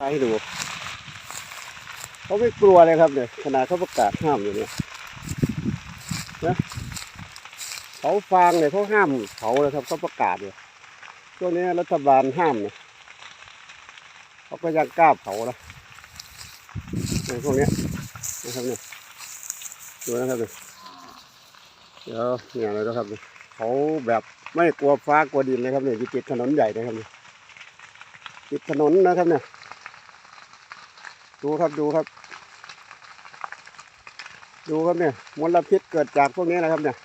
ให้ดูเขาไม่กลัวเลยครับเนี่ยขนาดเขาประกาศห้ามอยู่เนี่ยนะเขาฟางเนี่ยเขาห้ามเขาเลยครับเขาประกาศเลยช่วงนี้รัฐบาลห้ามเนี่ยเขาก็ยังกล้าเผานะในพวกนี้นะครับเนี่ยดูนะครับเนี่ยเดี๋ยวเนี่ยอะไรนะครับเนี่ยเขาแบบไม่กลัวฟ้ากลัวดินเลยครับเนี่ยติดถนนใหญ่นะครับเนี่ยติดถนนนะครับเนี่ย ดูครับดูครับ ดูครับเนี่ยมลพิษเกิดจากพวกนี้นะครับเนี่ย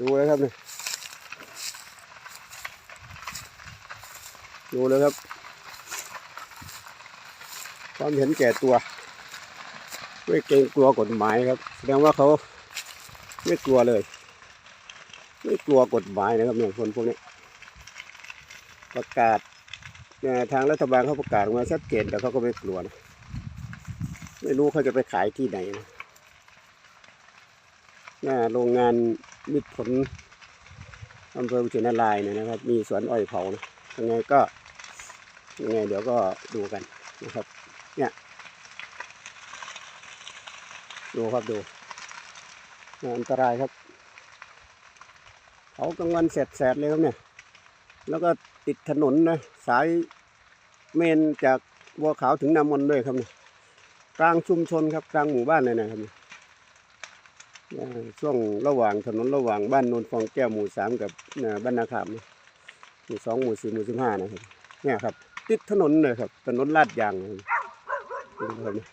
ดูเลยครับเนี่ยดูเลยครับ ความเห็นแก่ตัว ไม่เกรงกลัวกฎหมายครับ แสดงว่าเขาไม่กลัวเลย ไม่กลัวกฎหมายนะครับเนี่ยคนพวกนี้ประกาศ เนี่ยทางรัฐบาลเขาประกาศมาชัดเจนแต่เขาก็ไม่กลัวนะไม่รู้เขาจะไปขายที่ไหนนะหน้าโรงงานมิตรผลอำเภออุเทรนารายเนี่ยนะครับ มีสวนอ้อยเผานะยังไงก็ยังไงเดี๋ยวก็ดูกันนะครับ เนี่ย ดูครับดูอันตรายครับเผากลางวันแสดๆเลยครับเนี่ย แล้วก็ติดถนนนะ สาย เมนจากบัวขาวถึงนามนด้วยครับเนี่ยกลางชุมชนครับกลางหมู่บ้านเลยนะครับเนี่ยช่วงระหว่างถนนระหว่างบ้านโนนฟองแก้วหมู่สามกับบ้านนาขามหมู่สองหมู่สี่หมู่สิบห้านะครับเนี่ยครับ ติดถนนเลยครับ ถนนลาดยางครับดูครับเนี่ย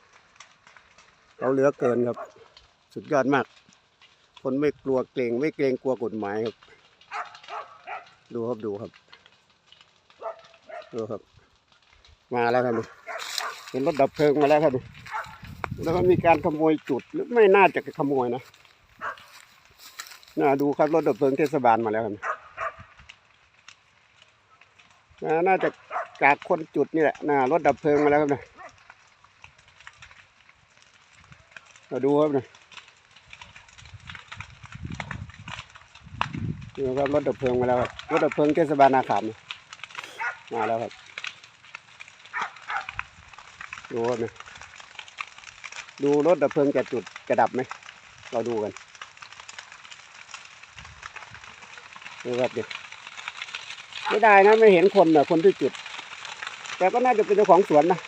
เราเหลือเกินครับ สุดยอดมาก คนไม่กลัวเกรงไม่เกรงกลัวกฎหมายครับ ดูครับดูครับดูครับ มาแล้วครับนี่เห็นรถดับเพลิงมาแล้วครับนี่แล้วก็มีการขโมยจุดหรือไม่น่าจะขโมยนะน่าดูครับรถดับเพลิงเทศบาลมาแล้วครับน่าจะจากคนจุดนี่แหละน่ารถดับเพลิงมาแล้วครับเนี่ยมาดูครับเนี่ยนี่ครับรถดับเพลิงมาแล้วครับรถดับเพลิงเทศบาลนาขามมาแล้วครับ ดูครับเนี่ยดูรถดับเพลิงจะจุดจะดับไหม เราดูกันดูครับเด็กไม่ได้นะไม่เห็นคนนะคนที่จุด แต่ก็น่าจะเป็นเจ้าของสวนนะ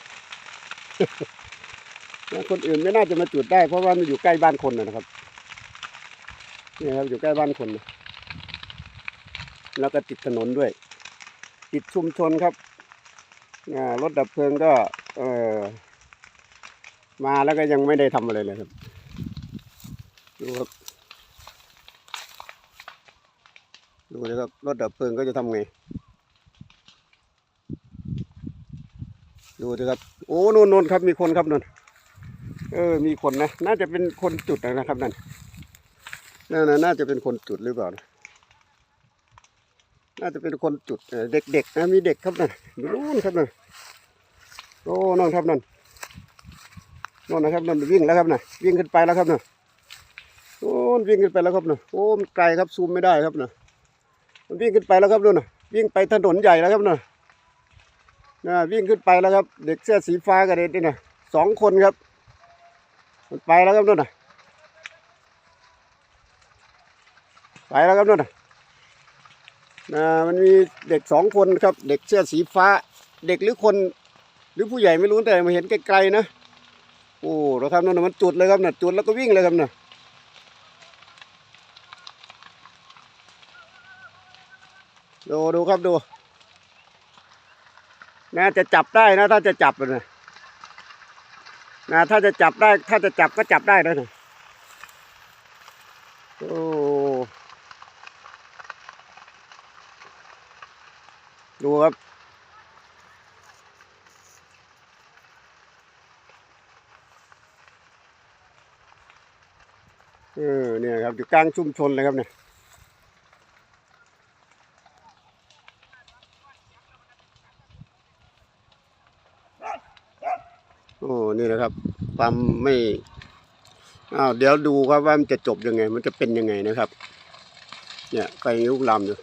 คนอื่นไม่น่าจะมาจุดได้เพราะว่ามันอยู่ใกล้บ้านคนนะครับนี่ครับอยู่ใกล้บ้านคนนะแล้วก็ติดถนนด้วย ติดชุมชนครับรถดับเพลิงก็ เออ มาแล้วก็ยังไม่ได้ทำอะไรเลยครับ ดูครับ ดูนะครับ รถดับเพลิงก็จะทำไง ดูสิครับ โอ้นู่นนู่นครับมีคนครับนู่นเออ มีคนนะ น่าจะเป็นคนจุดนะครับนั่นนั่นน่ะน่าจะเป็นคนจุดหรือเปล่านะน่าจะเป็นคนจุดเด็กๆนะมีเด็กครับนั่นอยู่นู่นครับนั่น โอ้นั่นครับนันนั่นนะครับนั่นวิ่งแล้วครับนะวิ่งขึ้นไปแล้วครับนะโอ้มันวิ่งขึ้นไปแล้วครับนะโอ้มันไกลครับซูมไม่ได้ครับนะมันวิ่งขึ้นไปแล้วครับนู่นนะวิ่งไปถนนใหญ่แล้วครับนะนะวิ่งขึ้นไปแล้วครับ เด็กเสื้อสีฟ้ากับเด็กนี่นะสองคนครับ มันไปแล้วครับนู่นนะไปแล้วครับนู่นนะนะมันมีเด็กสองคนครับ เด็กเสื้อสีฟ้า เด็กหรือคน หรือผู้ใหญ่ไม่รู้แต่มาเห็นไกลๆนะโอ้เราทำนั่นนะมันจุดเลยครับนะจุดแล้วก็วิ่งเลยครับนะดูดูครับดูนะจะจับได้นะ ถ้าจะจับนะนะถ้าจะจับได้ ถ้าจะจับก็จับได้นะนะโอ้ดูครับ ออเนี่ยครับอยู่กลางชุมชนเลยครับเนี่ยโอ้นี่นะครับความไม่อ้าวเดี๋ยวดูครับว่ามันจะจบยังไง มันจะเป็นยังไงนะครับ เนี่ยไฟลุกลามอยู่